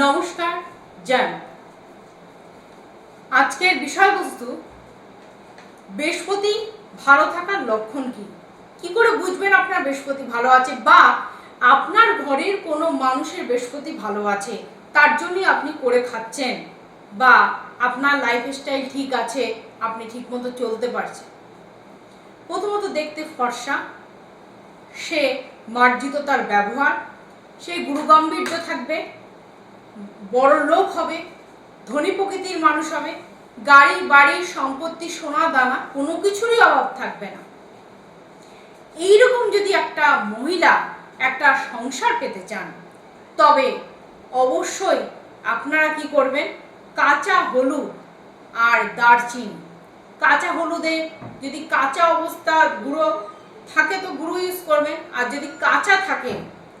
নমস্কার জয় আজকের বিষয়বস্তু, বৃহস্পতি ভালো থাকার লক্ষণ কি? কি করে বুঝবেন আপনার বৃহস্পতি ভালো আছে বা আপনার ঘরের কোনো মানুষের বৃহস্পতি ভালো আছে, তার জন্যই আপনি করে খাচ্ছেন বা আপনার লাইফস্টাইল ঠিক আছে, আপনি ঠিকমতো চলতে পারছেন? প্রথমত দেখতে ফর্সা, সে মার্জিত তার ব্যবহার, সে গুরুগম্ভীর্য থাকবে বড় লোক হবে, ধনী প্রকৃতির মানুষ হবে, গাড়ি, বাড়ি, সম্পত্তি, সোনা, দানা, কোনো কিছুরই অভাব থাকবে না। এইরকম যদি একটা মহিলা একটা সংসার পেতে চান, তবে অবশ্যই আপনারা কি করবেন? কাঁচা হলুদ আর দারচিনি। কাঁচা হলুদে যদি কাঁচা অবস্থা গুঁড়ো থাকে তো গুঁড়ো ইউজ করবেন, আর যদি কাঁচা থাকে,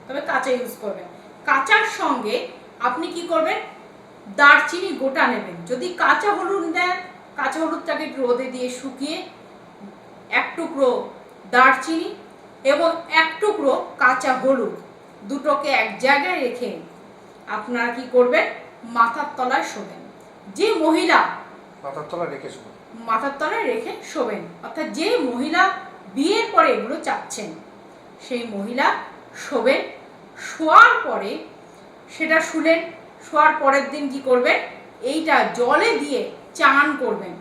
তবে কাঁচা ইউজ করবেন। কাঁচার সঙ্গে আপনি কি করবেন? দারচিনি গোটা নেবেন। যদি কাঁচা হলুদ দেন কাঁচা হলুদটাকে রোদে দিয়ে শুকিয়ে এক টুকরো দারচিনি এবং এক টুকরো কাঁচা হলুদ দুটোকে এক জায়গায় রেখে আপনারা কি করবেন? মাথার তলায় শোবেন। যে মহিলা মাথার তলা রেখে শুনো মাথার তলায় রেখে শোবেন। অর্থাৎ যে মহিলা বিয়ের পরে এগুলো চাচ্ছেন সেই মহিলা শোবেন। শোয়ার পরে সেটা শুলেন শোয়ার পরের দিন কি করবেন এইটা জলে দিয়ে চান করবেন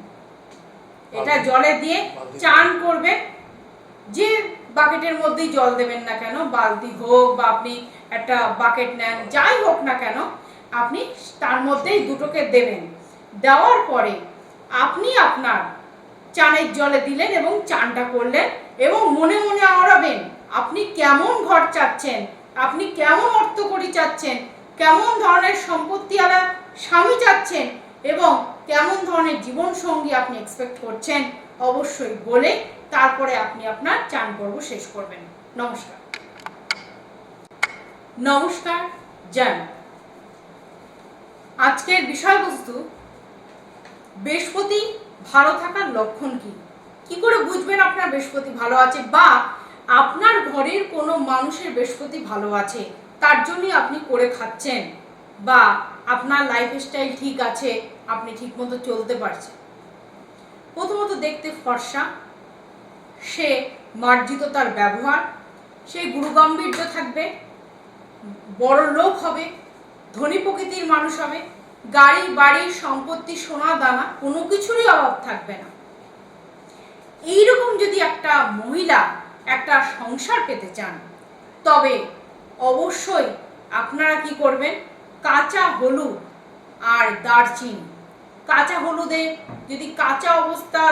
এটা জলে দিয়ে চান করবেন যে বাকেটের মধ্যেই জল দেবেন না কেন বালতি হোক বা আপনি একটা বাকেট নেন যাই হোক না কেন আপনি তার মধ্যেই দুটোকে দেবেন। দেওয়ার পরে আপনি আপনার চানের জলে দিলেন এবং চানটা করলেন এবং মনে মনে আওড়াবেন আপনি কেমন ঘর চাচ্ছেন আপনি কেমন অর্থ করি চাচ্ছেন কেমন ধরনের সম্পত্তিওয়ালা স্বামী চাচ্ছেন এবং কেমন ধরনের জীবন সঙ্গী আপনি এক্সপেক্ট করছেন, অবশ্যই বলে তারপরে আপনি আপনার চান পর্ব শেষ করবেন। নমস্কার। নমস্কার মা। আজকের বিষয়বস্তু, বৃহস্পতি ভালো থাকার লক্ষণ কি? কি করে বুঝবেন আপনার বৃহস্পতি ভালো আছে বা আপনার ঘরের কোনো মানুষের বৃহস্পতি ভালো আছে? তার জন্যই আপনি করে খাচ্ছেন বা আপনার লাইফস্টাইল ঠিক আছে, আপনি ঠিকমতো চলতে পারছেন। প্রথমত দেখতে ফর্সা, সে মার্জিত তার ব্যবহার, সে গুরুগম্ভীর্য থাকবে, বড় লোক হবে, ধনী প্রকৃতির মানুষ হবে, গাড়ি, বাড়ি, সম্পত্তি, সোনা, দানা, কোনো কিছুরই অভাব থাকবে না। এইরকম যদি একটা মহিলা একটা সংসার পেতে চান, তবে অবশ্যই আপনারা কি করবেন? কাঁচা হলুদ আর দারচিনি। কাঁচা হলুদে যদি কাঁচা অবস্থা